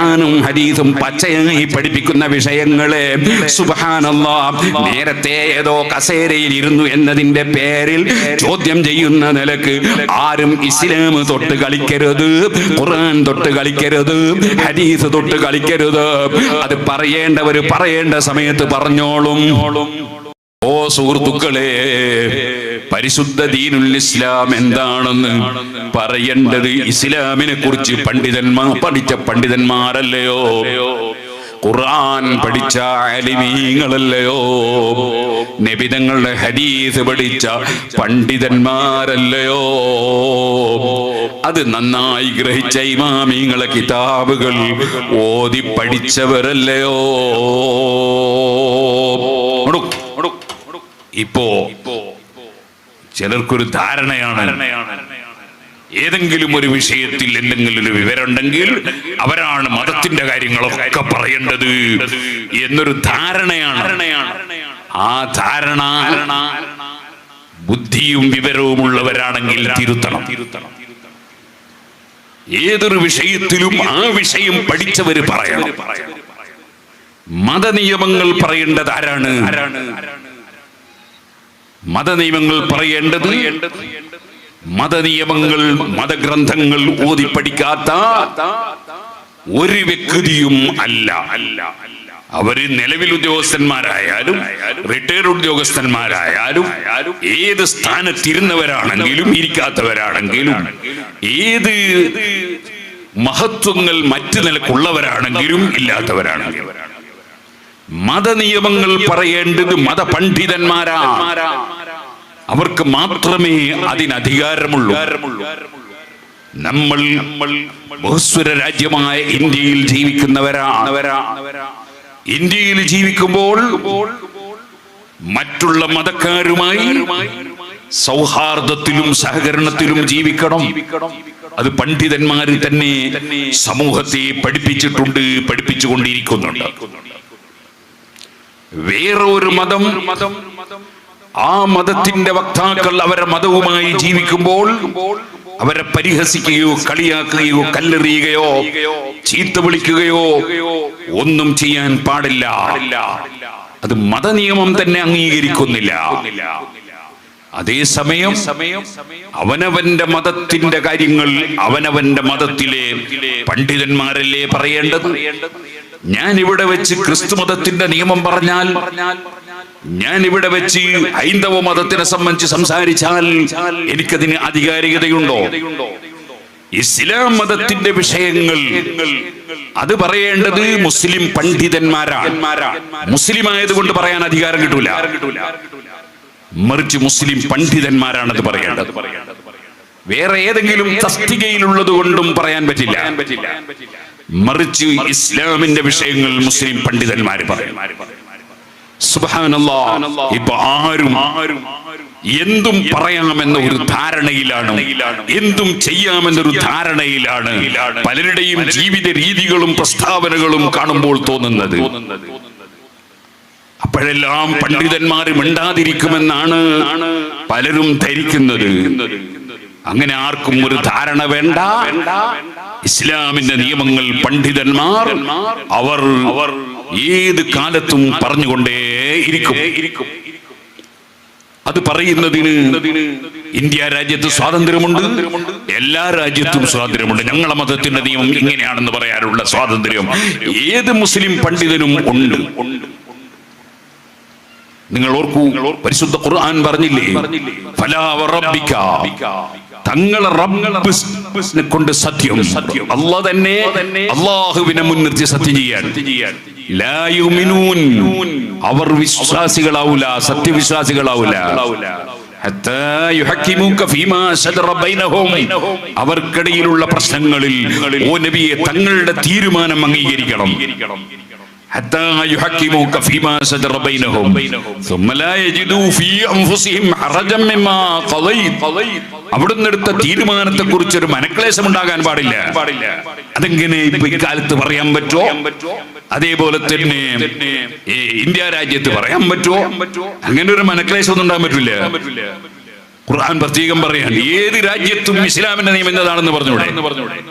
ഖുർആാനും ഹദീസും പച്ചയായി പഠിപ്പിക്കുന്ന വിഷയങ്ങൾ. സുബാനല്ലോ നേരത്തെ ഏതോ കസേരയിൽ ഇരുന്നു എന്നതിന്റെ പേരിൽ ചോദ്യം ചെയ്യുന്ന നിലയ്ക്ക് ആരും ഇസ്ലാം തൊട്ട് കളിക്കരുത് ഖുർആൻ തൊട്ട് കളിക്കരുത് ഹദീസ് തൊട്ട് കളിക്കരുത്. അത് പറയേണ്ടവര് പറയേണ്ട സമയത്ത് പറഞ്ഞോളും. ഓ സുഹൃത്തുക്കളെ പരിശുദ്ധ ദീനുൽ ഇസ്ലാം എന്താണെന്ന് പറയേണ്ടത് ഇസ്ലാമിനെ കുറിച്ച് പണ്ഡിതന്മാർ പഠിച്ച പണ്ഡിതന്മാരല്ലയോ? ഖുർആൻ പഠിച്ച അലിമീങ്ങളല്ലയോ നബിതങ്ങളുടെ ഹദീസ് പഠിച്ച പണ്ഡിതന്മാരല്ലയോ? അത് നന്നായി ഗ്രഹിച്ച ഇമാമിങ്ങളെ കിതാബുകൾ ഓതി പഠിച്ചവരല്ലയോ. ഇപ്പോ ചിലർക്കൊരു ധാരണയാണ്. ഏതെങ്കിലും ഒരു വിഷയത്തിൽ എന്തെങ്കിലും ഒരു വിവരമുണ്ടെങ്കിൽ അവരാണ് മതത്തിന്റെ കാര്യങ്ങളൊക്കെ പറയേണ്ടത് എന്നൊരു ധാരണയാണ്. ആ ധാരണ ബുദ്ധിയും വിവരവും ഉള്ളവരാണെങ്കിൽ തിരുത്തണം. ഏതൊരു വിഷയത്തിലും ആ വിഷയം പഠിച്ചവര് പറയണം. മതനിയമങ്ങൾ പറയേണ്ടത് ആരാണ് ആരാണ്? മതനിയമങ്ങൾ പറയേണ്ടത് മതനിയമങ്ങൾ മതഗ്രന്ഥങ്ങൾ ഓതി പഠിക്കാത്ത ഒരു വ്യക്തിയും അല്ല. അല്ല അവർ നിലവിൽ ഉദ്യോഗസ്ഥന്മാരായാലും റിട്ടയർഡ് ഉദ്യോഗസ്ഥന്മാരായാലും ഏത് സ്ഥാനത്തിരുന്നവരാണെങ്കിലും ഇരിക്കാത്തവരാണെങ്കിലും ഏത് മഹത്വങ്ങൾ മറ്റു നിലക്കുള്ളവരാണെങ്കിലും ഇല്ലാത്തവരാണെങ്കിലും. മതനിയമങ്ങൾ പറയേണ്ടത് മതപണ്ഡിതന്മാരാ. അവർക്ക് മാത്രമേ അതിനധികാരമുള്ളൂ. നമ്മൾ ബഹുസ്വര രാജ്യമായ ഇന്ത്യയിൽ ജീവിക്കുന്നവരാണ് ഇന്ത്യയിൽ ജീവിക്കുമ്പോൾ മറ്റുള്ള മതക്കാരുമായി സൗഹാർദ്ദത്തിലും സഹകരണത്തിലും ജീവിക്കണം. അത് പണ്ഡിതന്മാർ തന്നെ സമൂഹത്തെ പഠിപ്പിച്ചിട്ടുണ്ട് പഠിപ്പിച്ചുകൊണ്ടിരിക്കുന്നുണ്ട്. വേറെ ഒരു മതം ആ മതത്തിന്റെ വക്താക്കൾ അവരെ മതവുമായി ജീവിക്കുമ്പോൾ അവരെ പരിഹസിക്കുകയോ കളിയാക്കുകയോ കല്ലെറിയുകയോ ചീത്ത വിളിക്കുകയോ ഒന്നും ചെയ്യാൻ പാടില്ല. അത് മതനിയമം തന്നെ അംഗീകരിക്കുന്നില്ല. അതേസമയം അവനവന്റെ മതത്തിന്റെ കാര്യങ്ങൾ അവനവന്റെ മതത്തിലെ പണ്ഡിതന്മാരല്ലേ പറയേണ്ടത്? ഞാൻ ഇവിടെ വെച്ച് ക്രിസ്തു മതത്തിന്റെ നിയമം പറഞ്ഞാൽ ഞാൻ ഇവിടെ വെച്ച് ഹൈന്ദവ മതത്തിനെ സംബന്ധിച്ച് സംസാരിച്ചാൽ എനിക്കതിന് ആധികാരികതയുണ്ടോ ഇസ്ലാം മതത്തിന്റെ വിഷയങ്ങൾ അത് പറയേണ്ടത് മുസ്ലിം പണ്ഡിതന്മാരാണ്. മുസ്ലിം ആയതുകൊണ്ട് പറയാൻ അധികാരം കിട്ടൂല. മറിച്ച് മുസ്ലിം പണ്ഡിതന്മാരാണത് പറയേണ്ടത്. വേറെ ഏതെങ്കിലും തസ്തികയിലുള്ളത് കൊണ്ടും പറയാൻ പറ്റില്ല. മറിച്ച് ഇസ്ലാമിന്റെ വിഷയങ്ങൾ മുസ്ലിം പണ്ഡിതന്മാർ പറയും. ഇപ്പൊ ആരും എന്തും പറയാമെന്ന ഒരു ധാരണയിലാണ്. എന്തും ചെയ്യാമെന്നൊരു ധാരണയിലാണ് പലരുടെയും ജീവിത രീതികളും പ്രസ്താവനകളും കാണുമ്പോൾ തോന്നുന്നത്. അപ്പോഴെല്ലാം പണ്ഡിതന്മാർ മിണ്ടാതിരിക്കുമെന്നാണ് പലരും ധരിക്കുന്നത്. അങ്ങനെ ആർക്കും ഒരു ധാരണ വേണ്ട. ഇസ്ലാമിന്റെ നിയമങ്ങൾ പണ്ഡിതന്മാർ അവർ അവർ ഏത് കാലത്തും പറഞ്ഞുകൊണ്ടേ ഇരിക്കും. അത് പറയുന്നതിന് ഇന്ത്യ രാജ്യത്ത് സ്വാതന്ത്ര്യമുണ്ട്. എല്ലാ രാജ്യത്തും സ്വാതന്ത്ര്യമുണ്ട്. ഞങ്ങളെ മതത്തിന്റെ നിയമം ഇങ്ങനെയാണെന്ന് പറയാനുള്ള സ്വാതന്ത്ര്യം ഏത് മുസ്ലിം പണ്ഡിതനും ഉണ്ട്. നിങ്ങൾ ഓർക്കൂ പരിശുദ്ധ ഖുർആൻ പറഞ്ഞില്ലേ? തങ്ങളെ റബ്ബിനെ കൊണ്ട് സത്യം. അല്ല തന്നെ അള്ളാഹുവിനെ മുൻനിർത്തി സത്യം ചെയ്യാൻ. അവർ വിശ്വാസികളാവൂല സത്യവിശ്വാസികളാവൂല. അവർക്കിടയിലുള്ള പ്രശ്നങ്ങളിൽ ഓ നബിയെ തങ്ങളുടെ തീരുമാനം അംഗീകരിക്കണം. حتى يحكموك فيما شجر بينهم ثم لا يجدوا في انفسهم حرجا مما قضيت അവിടുന്ന് എടുത്ത തീരുമാനത്തെ കുറിച്ച് ഒരു മനക്ലേശം ഉണ്ടാകാൻ പാടില്ല അതെങ്ങനെ ഇപ്പൊ ഇക്കാലത്ത് പറയാൻ പറ്റുമോ അതേപോലെ തന്നെ ഈ ഇന്ത്യ രാജ്യത്ത് പറയാൻ പറ്റുമോ അങ്ങനെ ഒരു മനക്ലേശം ഒന്നും ഉണ്ടാകാൻ പറ്റില്ല ഖുർആൻ പ്രത്യേകം പറയാൻ ഏത് രാജ്യത്തും ഇസ്ലാമിന്റെ നിയമം എന്നതാണെന്ന് പറഞ്ഞൂടെ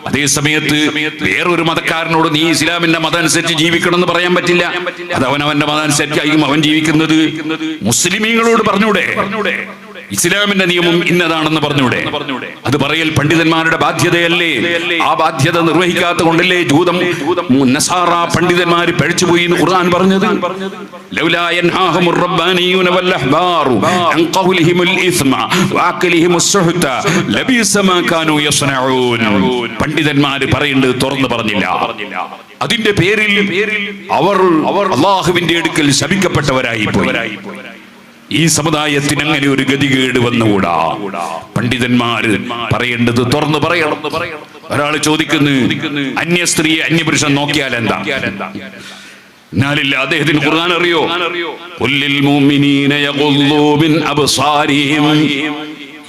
അതേ സമയത്ത് വേറൊരു മതക്കാരനോട് നീ ഇസ്ലാമിന്റെ മതം അനുസരിച്ച് ജീവിക്കണം എന്ന് പറയാൻ പറ്റില്ല. അത് അവൻ അവന്റെ മതം അനുസരിച്ചായിരിക്കും അവൻ ജീവിക്കുന്നത്. മുസ്ലിമീങ്ങളോട് പറഞ്ഞൂടെ ഇസ്ലാമിന്റെ നിയമം ഇന്നതാണെന്ന് പറഞ്ഞൂടെ? അത് പറയൽ പണ്ഡിതന്മാരുടെ ബാധ്യതയല്ലേ? ആ ബാധ്യത നിർവഹിക്കാത്ത കൊണ്ടല്ലേ ജൂതം? നസാറ പണ്ഡിതന്മാർ പഴിച്ചുപോയി എന്ന് ഖുർആൻ പറഞ്ഞത്? പണ്ഡിതന്മാര് പറയേണ്ടത് തുറന്നു പറഞ്ഞില്ല. അതിന്റെ പേരിൽ അവർ അവർ അള്ളാഹുവിന്റെ അടുക്കൽ ശപിക്കപ്പെട്ടവരായി പോയി. ഈ സമുദായത്തിന് അങ്ങനെ ഒരു ഗതികേട് വന്നുകൂടാ? പണ്ഡിതന്മാര് പറയേണ്ടത് തുറന്നു പറയണം. ഒരാൾ ചോദിക്കുന്നു അന്യ സ്ത്രീയെ അന്യപുരുഷൻ നോക്കിയാൽ എന്താ? എന്നാലില്ല അദ്ദേഹത്തിന് ഖുർആൻ അറിയോ? കുല്ലിൽ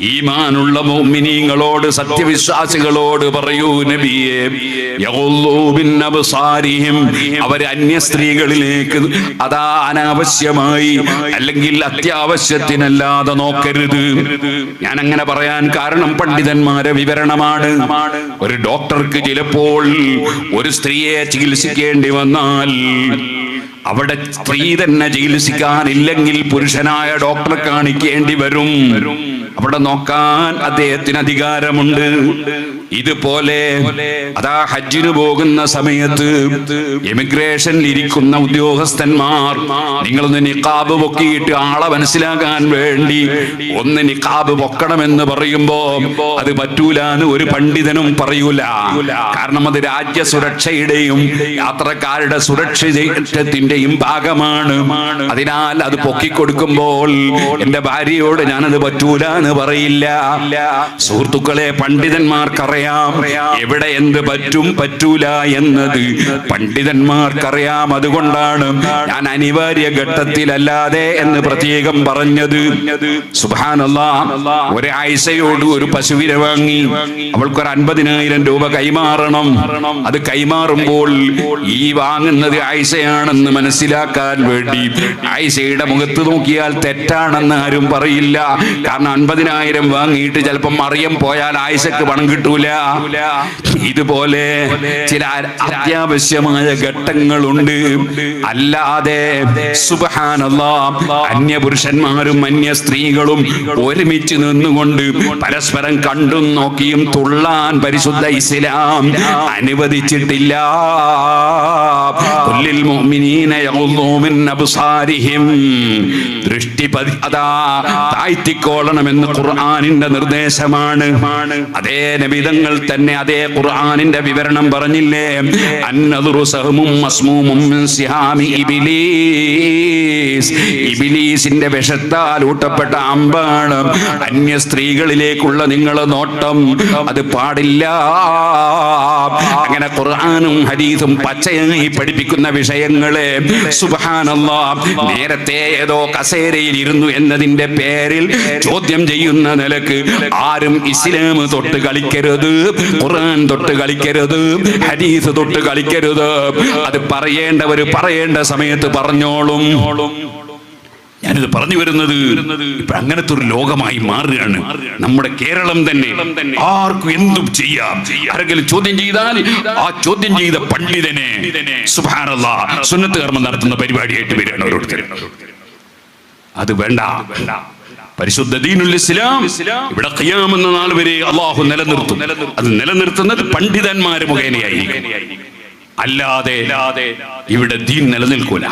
ഈമാനുള്ള മോമിനീങ്ങളോട് സത്യവിശ്വാസികളോട് പറയൂ നബിയെ അവർ അന്യ സ്ത്രീകളിലേക്ക് അതാ അനാവശ്യമായി അല്ലെങ്കിൽ അത്യാവശ്യത്തിനല്ലാതെ നോക്കരുത്. ഞാൻ അങ്ങനെ പറയാൻ കാരണം പണ്ഡിതന്മാരെ വിവരണമാണ്. ഒരു ഡോക്ടർക്ക് ചിലപ്പോൾ ഒരു സ്ത്രീയെ ചികിത്സിക്കേണ്ടി വന്നാൽ അവിടെ സ്ത്രീ തന്നെ ചികിത്സിക്കാനില്ലെങ്കിൽ പുരുഷനായ ഡോക്ടറെ കാണിക്കേണ്ടി വരും. അവിടെ നോക്കാൻ അദ്ദേഹത്തിന് അധികാരമുണ്ട്. ഇതുപോലെ അതാ ഹജ്ജിന് പോകുന്ന സമയത്ത് എമിഗ്രേഷനിൽ ഇരിക്കുന്ന ഉദ്യോഗസ്ഥന്മാർ നിങ്ങളൊന്ന് നിക്കാബ് പൊക്കിയിട്ട് ആളെ മനസ്സിലാക്കാൻ വേണ്ടി ഒന്ന് നിക്കാബ് പൊക്കണമെന്ന് പറയുമ്പോ അത് പറ്റൂലെന്ന് ഒരു പണ്ഡിതനും പറയൂല. കാരണം അത് രാജ്യ സുരക്ഷയുടെയും യാത്രക്കാരുടെ സുരക്ഷിതത്വത്തിന്റെയും ഭാഗമാണ്. അതിനാൽ അത് പൊക്കിക്കൊടുക്കുമ്പോൾ എന്റെ ഭാര്യയോട് ഞാനത് പറ്റൂല എന്ന് പറയില്ല സുഹൃത്തുക്കളെ പണ്ഡിതന്മാർക്കറിയാം. എവിടെ എന്ത് പറ്റും പറ്റൂല എന്നത് പണ്ഡിതന്മാർക്കറിയാം. അതുകൊണ്ടാണ് ഞാൻ അനിവാര്യ ഘട്ടത്തിലല്ലാതെ എന്ന് പ്രത്യേകം പറഞ്ഞത്. സുബാനല്ല ഒരാഴ്ചയോട് ഒരു പശുവിനെ വാങ്ങി. അവൾക്കൊരു അൻപതിനായിരം രൂപ കൈമാറണം. അത് കൈമാറുമ്പോൾ ഈ വാങ്ങുന്നത് ആയിഷയാണെന്ന് മനസ്സിലാക്കാൻ വേണ്ടി ആയിഷയുടെ മുഖത്ത് നോക്കിയാൽ തെറ്റാണെന്ന് ആരും പറയില്ല. കാരണം അൻപതിനായിരം വാങ്ങിയിട്ട് ചിലപ്പം മറിയം പോയാൽ ആയിഷക്ക് പണം കിട്ടൂല. ഇതുപോലെ ചില അത്യാവശ്യമായ ഘട്ടങ്ങളുണ്ട്. അല്ലാതെ അന്യ പുരുഷന്മാരും അന്യ സ്ത്രീകളും ഒരുമിച്ച് നിന്നുകൊണ്ട് പരസ്പരം കണ്ടും നോക്കിയും തുള്ളാൻ പരിശുദ്ധ ഇസ്ലാം അനുവദിച്ചിട്ടില്ല. ദൃഷ്ടി പതി അതാ താഴ്ത്തിക്കോളണമെന്ന് ഖുർആനിന്റെ നിർദ്ദേശമാണ്. അതേ നബിതങ്ങൾ തന്നെ അതേ ഖുർആനിന്റെ വിവരണം പറഞ്ഞില്ലേ? ഇബ്ലീസിന്റെ വിഷത്താൽ ഊട്ടപ്പെട്ട അമ്പാണ്. അന്യ സ്ത്രീകളിലേക്കുള്ള നിങ്ങളെ നോട്ടം അത് പാടില്ല. അങ്ങനെ ഖുർആാനും ഹദീസും പച്ചയായി പഠിപ്പിക്കുന്ന വിഷയങ്ങൾ. സുബ്ഹാനല്ലാ നേരത്തെ ഏതോ കസേരയിൽ ഇരുന്നു എന്നതിന്റെ പേരിൽ ചോദ്യം ചെയ്യുന്ന നിലയ്ക്ക് ആരും ഇസ്ലാം തൊട്ട് കളിക്കരുത് ഖുർആൻ തൊട്ട് കളിക്കരുത് ഹദീസ് തൊട്ട് കളിക്കരുത്. അത് പറയേണ്ടവര് പറയേണ്ട സമയത്ത് പറഞ്ഞോളും. ഞാനിത് പറഞ്ഞു വരുന്നത് ഇപ്പൊ അങ്ങനത്തെ ഒരു ലോകമായി മാറുകയാണ്. നമ്മുടെ കേരളം തന്നെ ആർക്കും എന്തും ചെയ്യാം. ആരെങ്കിലും ചോദ്യം ചെയ്താൽ ആ ചോദ്യം ചെയ്ത പണ്ഡിതനെ സുഭാനല്ല സുന്നത്ത് കർമ്മം നടത്തുന്ന പരിപാടിയായിട്ട് വരികയാണ് ഓരോരുത്തർ അത് വേണ്ട. പരിശുദ്ധ ദീനുൽ ഇസ്ലാം ഇവിടെ ഖിയാം എന്ന നാൾ വരെ അള്ളാഹു നിലനിർത്തും. അത് നിലനിർത്തുന്നത് പണ്ഡിതന്മാര് മുഖേനയായി അല്ലാതെ ഇവിടെ ദീൻ നിലനിൽക്കൂല.